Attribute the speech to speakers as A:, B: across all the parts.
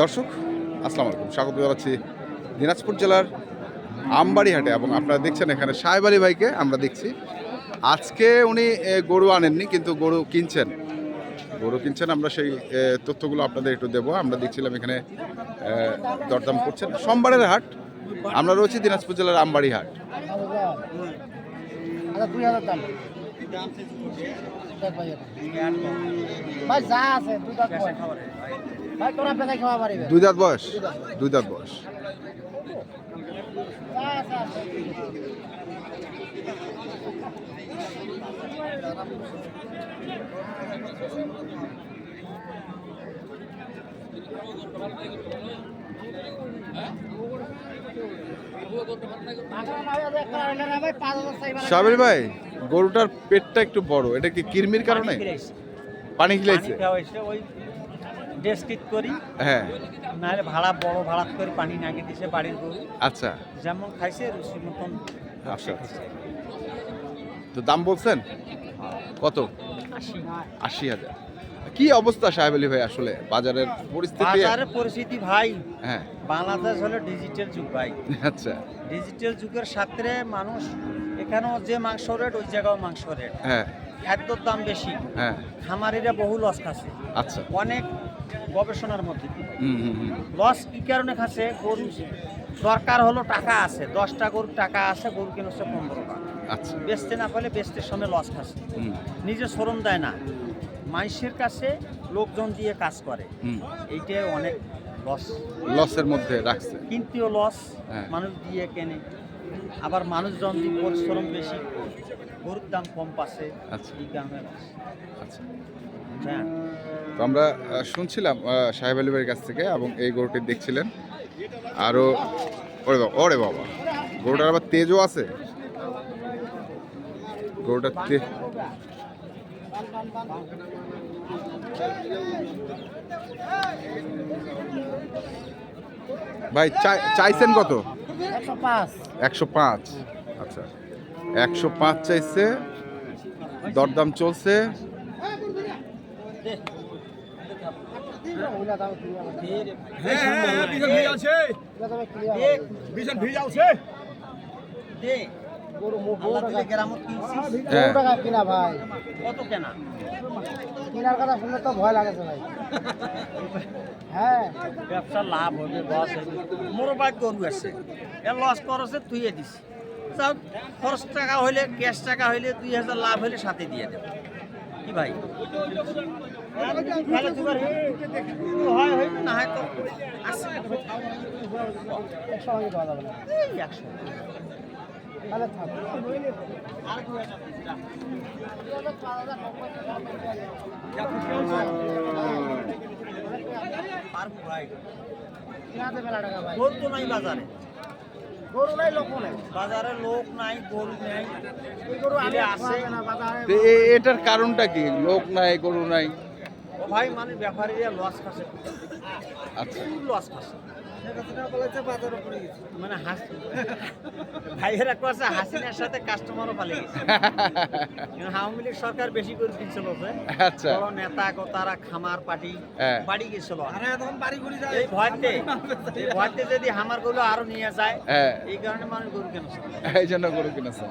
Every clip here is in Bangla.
A: দর্শক, আসসালামু আলাইকুম। স্বাগত জানাচ্ছি দিনাজপুর জেলার আমবাড়িহাটে এবং আপনারা দেখছেন এখানে সাহেব আলী ভাইকে আমরা দেখছি। আজকে উনি গরু আনেননি কিন্তু গরু কিনছেন। গরু কিনছেন, আমরা সেই তথ্যগুলো আপনাদের একটু দেবো। আমরা দেখছিলাম এখানে দরদাম করছেন। সোমবারের হাট, আমরা রয়েছি দিনাজপুর জেলার আমবাড়ি হাট
B: আচ্ছা যা আছে দুই দাঁত বয়স।
A: দুই দাঁত বয়স। সাবির ভাই গরুটার পেটটা একটু বড় এটা কি কিরমির কারণে পানি খিলাইছে
C: ডেস্কিট করি।
A: হ্যাঁ।
C: নাহলে ভাড়া বড় ভাড়া করে পানি নাগিয়ে দিছে বাড়ির গরু।
A: আচ্ছা।
C: যেমন খাইছে রুচি মতন
A: আচ্ছা আচ্ছা। তো দাম বলছেন? কত?
C: আশি।
A: আশি হাজার। কি অবস্থা সাহেব আলী ভাই আসলে? বাজারের পরিস্থিতি?
C: বাজারের পরিস্থিতি ভাই
A: হ্যাঁ।
C: বাংলাদেশ হলো ডিজিটাল যুগ ভাই।
A: আচ্ছা।
C: ডিজিটাল যুগের সাথে মানুষ এখানেও যে মাংস রেট ওই জায়গাও মাংস রেট
A: হ্যাঁ।
C: খাদ্যর দাম বেশি।
A: হ্যাঁ।
C: খামারিরা বহু লস খাচ্ছে।
A: আচ্ছা।
C: অনেক গবেষণার মধ্যে। লস কি কারণে খাচ্ছে? গরু দরকার হলো টাকা আছে। দশটা গরুর টাকা আছে গরু কিনছে পনেরোটা
A: আচ্ছা।
C: বেচতে না পারলে বেচতে সময় লস খাচ্ছে। নিজে শ্রম দেয় না। মানুষের কাছে লোকজন দিয়ে কাজ করে। এইটাই অনেক লস
A: লসের মধ্যে রাখছে।
C: কিনতেও লস
A: হ্যাঁ।
C: মানুষ দিয়ে কেনে। আবার মানুষজন দিয়ে পরিশ্রম বেশি গরুর দাম কম পাচ্ছে
A: আচ্ছা।
C: এই কারণে loss।
A: আচ্ছা।
C: হ্যাঁ।
A: তো আমরা শুনছিলাম সাহেব আলী ভাইয়ের কাছ থেকে এবং এই গরুটি দেখছিলেন। আরও ওরে বাবা ওরে বাবা গরুটার আবার তেজও আছে। গরুটার তে ভাই চাই- চাইছেন কত?
B: একশো পাঁচ।
A: আচ্ছা একশো পাঁচ চাইছে দরদাম চলছে।
B: কিনে ভাই
C: কত কেনা
B: কেনার কথা শুনলে তো ভয় লাগেছে ভাই হ্যাঁ
C: ব্যবসা লাভ হবে লস হবে মোর বাইক গরু আছে এ লস করছে তুইয়ে দিস যাও খরচ টাকা হইলে ক্যাশ টাকা হইলে দুই হাজার লাভ হইলে সাথে দিয়ে দেব কি ভাই পারব ভাই গরু তো নাই বাজারে
B: গরু নাই লোক নাই
C: বাজারে লোক নাই গরু নাই
B: গরু আসে
A: এটার কারণটা কি? লোক নাই গরু নাই।
C: ভাই মানে ব্যাপারীরা লস খাচ্ছে।
A: আচ্ছা।
C: খুব লস খাচ্ছে। মানে হাস। ভাইয়েরা করছে হাসিনার সাথে কাস্টমারও পালিয়ে গেছে। আওয়ামী লীগ সরকার বেশি করে দিচ্ছিল যে
A: আচ্ছা।
C: বড় নেতা তারা খামার পার্টি
A: হ্যাঁ।
C: বাড়ি গেছিল। এই ভয়তে এই ভয়তে যদি হামারগুলো আরও নিয়ে যায়
A: হ্যাঁ।
C: এই কারণে মানুষ গরু কেন
A: এই জন্য গরু কিনেছে।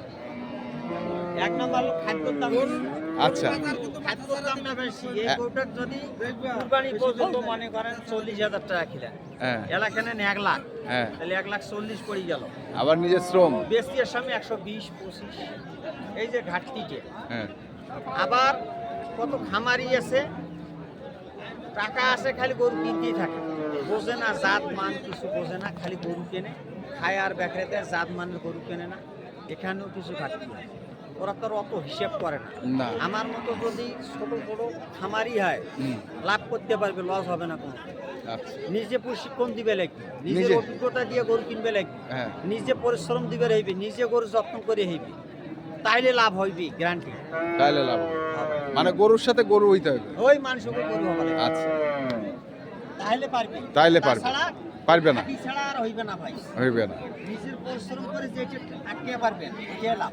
C: এক নম্বর বেশি।
A: আচ্ছা।
C: যদি চল্লিশ হাজার টাকা চল্লিশ পড়ে গেল
A: আবার নিজের শ্রম।
C: একশো বিশ পঁচিশ এই যে ঘাটতিটে
A: হ্যাঁ।
C: আবার কত খামারি আছে টাকা আছে খালি গরু কিনতেই থাকে বোঝে না জাত মান কিছু বোঝে না খালি গরু কেনে খায় আর বেকরেতে জাত মানের গরু কেনে না এখানেও কিছু ঘাটতি হয় ওরা তো অত হিসেব করে না। আমার মতো যদি ছোট ছোট খামারি হয় লাভ করতে পারবে লস হবে না কোনো।
A: আচ্ছা।
C: নিজে প্রশিক্ষণ দিবে লাগবে নিজের
A: নিজে?
C: অভিজ্ঞতা দিয়ে গরু কিনবে লাগবে
A: হ্যাঁ।
C: নিজে পরিশ্রম দিবে হইবে নিজে গরু যত্ন করে হইবে। তাইলে লাভ হইবে গ্যারান্টি
A: তাহলে লাভ মানে গরুর সাথে গরু হইতে হবে।
C: ওই মানুষকে গরু হবে।
A: আচ্ছা।
C: তাই তাহলে পারবে।
A: তাইলে পারবে। পারবে না?
C: হইবে না
A: না।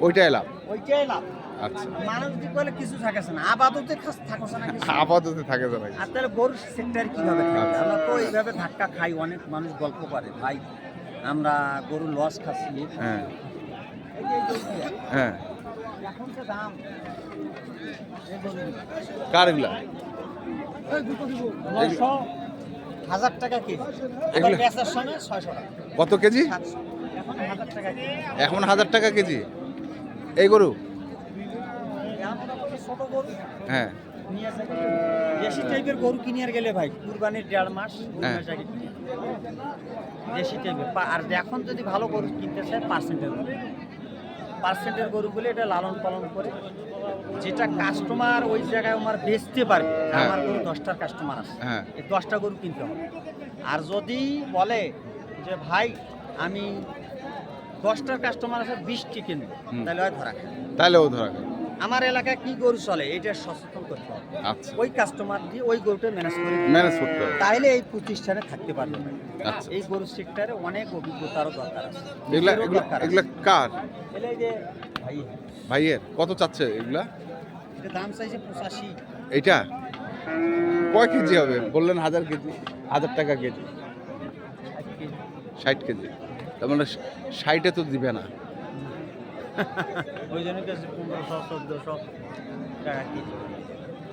C: ওইটাই লাভ।
A: ওইটাই লাভ। আচ্ছা।
C: মানুষ বলে কিছু থাকেছে না আপাতত থাকছে না কিছু।
A: থাকে তো
C: আর তাহলে গরুর সেক্টর কীভাবে?
A: আচ্ছা।
C: আমরা তো এইভাবে ধাক্কা খাই অনেক মানুষ গল্প করে ভাই আমরা গরু লস খাচ্ছি।
A: হ্যাঁ। হ্যাঁ।
C: এখন তো দাম। এই গরুগুলা।
A: কার এগুলা
C: নয়শো হাজার টাকা কেজি।
A: এগুলো-
C: বেচার সময় ছয়শো টাকা।
A: কত কেজি?
C: এখন হাজার টাকা কেজি।
A: এই গরু? হ্যাঁ।
C: দেশি টাইপের গরু কিনে আর গেলে ভাই কুরবানির দেড় মাস
A: হ্যাঁ।
C: মাস আগে দেশি টাইপের আর এখন যদি ভালো গরু কিনতে চায় পার্সেন্টের গরু পার্সেন্টের গরুগুলি এটা লালন পালন করে। যেটা কাস্টমার ওই জায়গায় আমার বেচতে পারবে
A: হ্যাঁ।
C: আমার গরু দশটার কাস্টমার আছে।
A: হ্যাঁ।
C: এই দশটা গরু কিনতে হবে। আর যদি বলে যে ভাই আমি দশটার কাস্টমার আছে বিশটি কিনবো। তাহলে হয় ধরা খায়।
A: তাহলে ও ধরা
C: আমার এলাকায় কি গরু চলে এটা সচেতন করতে হবে।
A: আচ্ছা।
C: ওই কাস্টমার দিয়ে ওই গরুটা ম্যানেজ করে
A: ম্যানেজ করতে হবে।
C: তাইলে এই প্রতিষ্ঠানে থাকতে পারবে
A: আচ্ছা।
C: এই গরু সেক্টরে অনেক অভিজ্ঞতারও দরকার আছে।
A: এগুলা এগুলা কার?
C: এলে যে ভাই
A: ভাইয়ের? কত চাচ্ছে এগুলা?
C: এটা দাম চাইছে পঁচাশি।
A: এইটা? কয় কেজি হবে? বললেন হাজার কেজি হাজার টাকা কেজি। ষাট কেজি। তার মানে ষাটে তো দিবে না।
C: ওই জন্য কাছে পনেরোশো চোদ্দোশো টাকা কেজি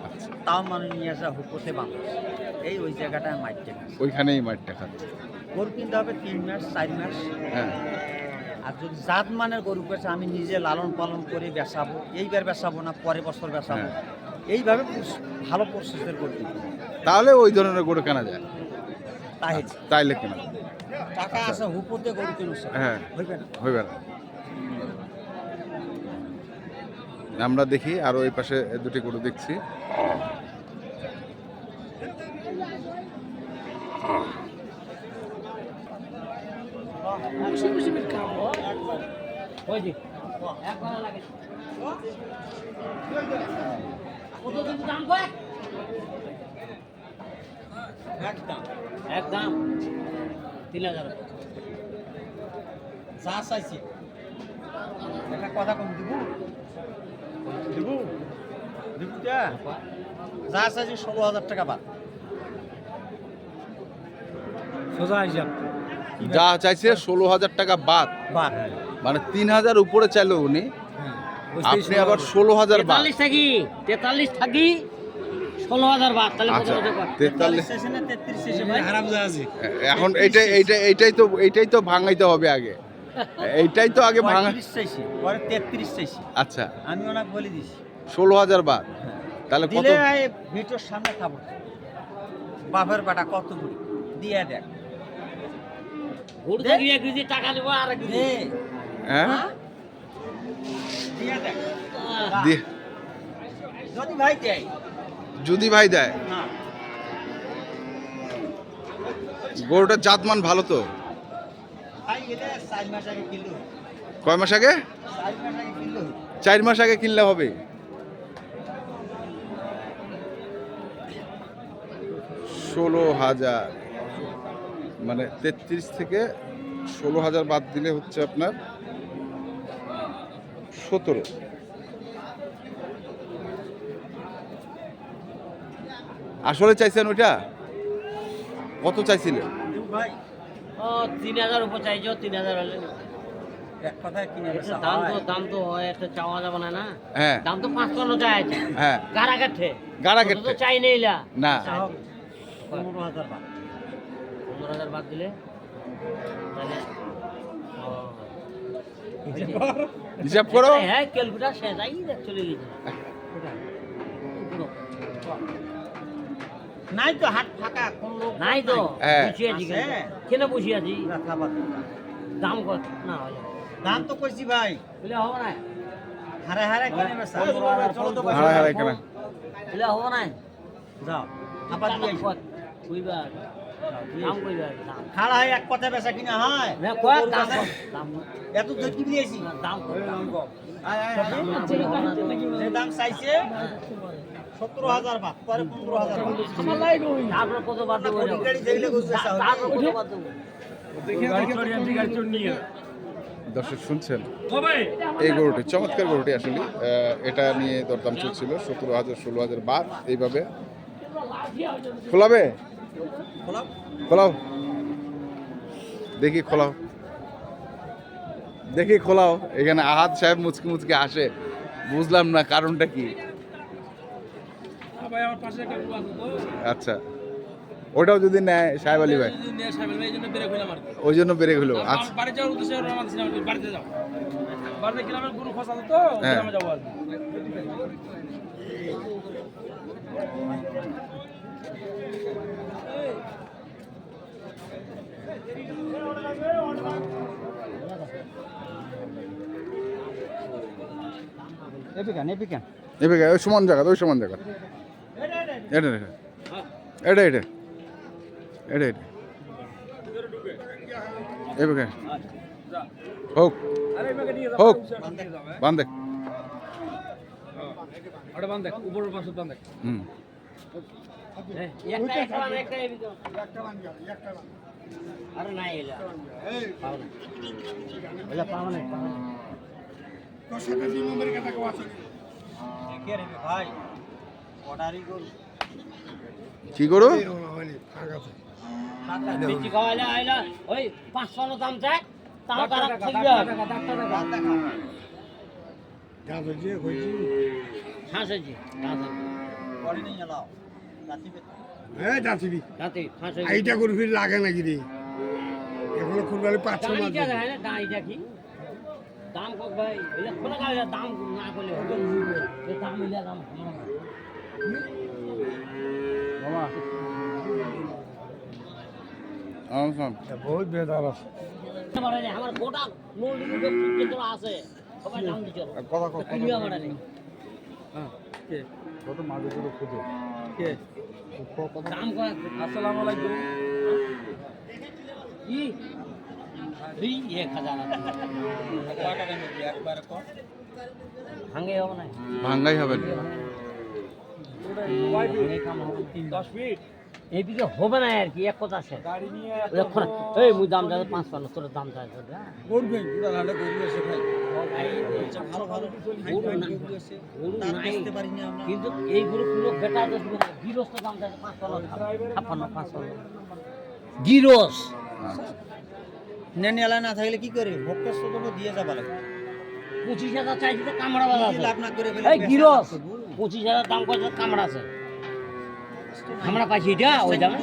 A: আচ্ছা।
C: তাও মানুষ নিয়ে আসা হুকোতে বাংলা এই ওই জায়গাটায় মাইতে
A: ওইখানেই মাঠটা খাচ্ছে
C: গরু কিনতে হবে তিন মাস চার মাস।
A: হ্যাঁ।
C: আর যদি জাত মানের গরু পেয়েছে আমি নিজে লালন পালন করে বেচাবো এইবার বেচাবো না পরের বছর বেচাবো।
A: হ্যাঁ।
C: এইভাবে ভালো প্রসেসের গরু কিনতে
A: তাহলে ওই ধরনের গরু কেনা যায়?
C: তাই।
A: তাইলে কেনা
C: টাকা আছে হুপোতে গরু কিনুছে
A: হ্যাঁ।
C: হইবে না।
A: হইবে না। আমরা দেখি আর ওই পাশে দুটি গরু দেখছি।
C: একদম।
B: তিন হাজার।
C: যা চাইছি। একটা কথা কম দিব। দিব দিব তা? যা চাইছি ষোলো হাজার টাকা বাদ।
B: সোজা হিসাব
A: যা চাইছে ষোলো হাজার টাকা বাদ।
C: বাদ।
A: মানে তিন হাজার উপরে চাইলো উনি। আপনি আবার ষোলো হাজার বাদ।
B: থাকি তেতাল্লিশ থাকি ষোলো হাজার বাদ তাহলে
A: আচ্ছা তেতাল্লিশ। এখন এইটাই এইটাই এইটাই তো এইটাই তো ভাঙাইতে হবে আগে। এইটাই তো আগে ভাঙা
C: পঁয়ত্রিশ চাইছি পরে তেত্রিশ চাইছি।
A: আচ্ছা।
C: আমি ওনাকে বলে দিছি।
A: ষোলো হাজার বাদ। তাহলে কত
C: দিলে ভিটোর সামনে খাব বাপের বেটা কত দূর? দিয়ে দেখ।
B: গরু থাকি এক কেজি টাকা দেবো আর এক কেজি
C: দে।
A: হ্যাঁ?
C: দিয়ে দেখ। যদি ভাই দেয়।
A: যদি ভাই দেয়। গরুটার জাতমান ভালো তো
C: ভাই গেলে চার মাস আগে কিনলো
A: কয় মাস আগে?
C: চার মাস আগে কিনলো
A: হবে। ষোলো হাজার। মানে তেত্রিশ থেকে ষোলো হাজার বাদ দিলে হচ্ছে আপনার সতেরো। আসলে চাইছেন ওইটা? কত চাইছিলেন?
C: ভাই
B: তিন হাজার উপর চাইছো তিন হাজার হলে
C: এক কথায় কিনে
B: দাম তো দাম তো হয় একটা চাওয়া যাবে না না।
A: হ্যাঁ।
B: দাম তো পাঁচপান্ন চাইছে
A: হ্যাঁ।
B: গাড়া কাঠে।
A: গাড়া
B: তো চাই নেই
A: না।
C: পনেরো হাজার বাদ।
B: পনেরো হাজার বাদ দিলে? তাহলে
A: হিসাব করো।
B: হ্যাঁ ক্যালকুলেটার শেষ চলে গেছে
C: নাই তো হাট ফাঁকা কোন লোক
B: নাই তো
A: হ্যাঁ।
B: আছি? কেন আছি দাম কত? না হলে
C: দাম তো কইছি ভাই।
B: বলে হবে না।
C: হারে হারে কিনে বেচা?
A: হারাই হারাই কেনা?
B: বলে হবে না।
C: যাও। আবার দিয়ে।
B: কইবার দাম কইবার দাম।
C: খাড়া হয় এক কথা বেচা কিনা হয়?
B: না কয় দাম দাম
C: এত দুধ কি দিয়েছি
B: দাম কত?
C: যে দাম চাইছে? সতেরো হাজার বাদ পরে পনেরো
B: তারপরে কত বাদ দেবো?
A: দর্শক শুনছেন? এই গরুটি চমৎকার গরুটি আসলে। এটা নিয়ে দরদাম চলছিল সতেরো হাজার ষোলো হাজার বাদ এইভাবে। খোলাবে?
C: খোলাও।
A: খোলাও। দেখি খোলাও। দেখি খোলাও। এখানে আহাত সাহেব মুচকি মুচকি আসে বুঝলাম না কারণটা কি
D: ভাই আমার পাশে একটা গরু আছে তো
A: আচ্ছা। ওটাও যদি নেয় সাহেব আলী ভাই? ওই জন্য বেড়ে হলো আচ্ছা। হ্যাঁ।
C: এপিকান
A: ওই সমান জায়গা ওই সমান জায়গা। এটা এটা এটা। এটা এটা। এটা এবার হোক। হোক।
D: নিয়ে যাও।
A: বান দেখ
D: হ্যাঁ। ওটা বান্ধ উপরের পাশে বান্ধ
A: হুম।
B: নাই।
C: কে রে ভাই? অর্ডারই
A: কি করো
B: পাঁচশো
E: এইটা করে ফির লাগে নাকি রে? এখনও খুলবালে পাঁচ
B: দাঁড়িটা কি দাম কত ভাই? দাম না করলে হবে দাম মিলে দাম
E: বহুত বেদার আছে
B: আমার গোটা সবাই
A: কথা কত
D: কে
B: দাম করা
D: আসসালামু আলাইকুম
B: কি দুই এক হাজার হবে না
A: ভাঙ্গাই হবে না
B: এইদিকে হবে না আর কি এক কথা আছে।
D: গাড়ি নিয়ে
B: এখন এই মুই দাম যাবে পাঁচ পান্ন তোর দাম যাবে আচ্ছা, কিন্তু এই গরু পুরো বেটা যে না, গিরস তো দাম যাবে পাঁচ পান্ন ছাপ্পান্ন পাঁচ পান্ন গিরস।
C: নেন না থাকলে কি করে? ভক্ত তো দিয়ে যাবা লাগবে।
B: পঁচিশ হাজার চাইছি কামড়া
C: লাভ না করে ফেলে
B: এই
C: বেচা
B: গিরস। পঁচিশ হাজার দাম করছে কামড়া আছে। আমরা পাইছি এটা? ওই দামে?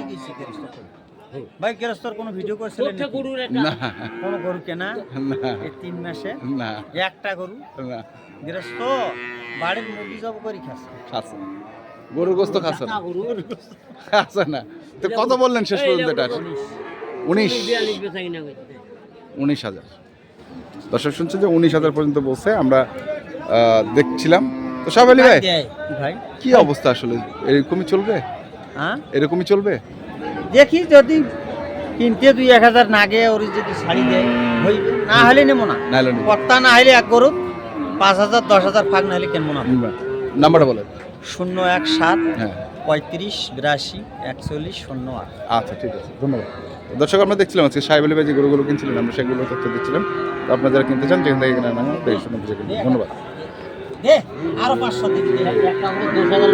C: ভাই গেরস্তর কোনো ভিডিও করছিলেন
B: গরুর একটা।
C: কোনো গরু কেনা?
A: না।
C: এই তিন মাসে?
A: না।
C: একটা গরু?
A: না।
C: গৃহস্থ বাড়ির মুরগি জব করে খাচ্ছে।
A: খাচ্ছে। গরুর গোস্ত খাচ্ছে না।
B: জাতা গরু?
A: খাচ্ছে না। তো কত বললেন শেষ পর্যন্ত এটা? উনিশ। উনিশ। হাজার। দর্শক শুনছে যে উনিশ হাজার পর্যন্ত বলছে আমরা দেখছিলাম। তো সাহেব আলী ভাই
C: ভাই?
A: কি অবস্থা আসলে? এরকমই চলবে?
C: হ্যাঁ?
A: এরকমই চলবে?
C: দেখি যদি কিনতে দুই এক হাজার নাগে ওর যদি শাড়ি দেয় হইবে না হলে নেব না। কর্তা না হলে এক গরু পাঁচ হাজার দশ হাজার ফাঁক না হলে কিনবো না।
A: নাম্বারটা বলেন।
C: শূন্য এক সাত
A: হ্যাঁ।
C: পঁয়ত্রিশ বিরাশি একচল্লিশ শূন্য আট।
A: আচ্ছা ঠিক আছে। ধন্যবাদ। দর্শক আমরা দেখছিলাম আজকে সাহেব আলী ভাই যে গরুগুলো কিনছিলেন আমরা সেগুলো তথ্য দিচ্ছিলাম। আপনারা যারা কিনতে চান যেখান থেকে ধন্যবাদ।
C: দে আরও পাঁচশো দিবি।
B: একটা দশ হাজার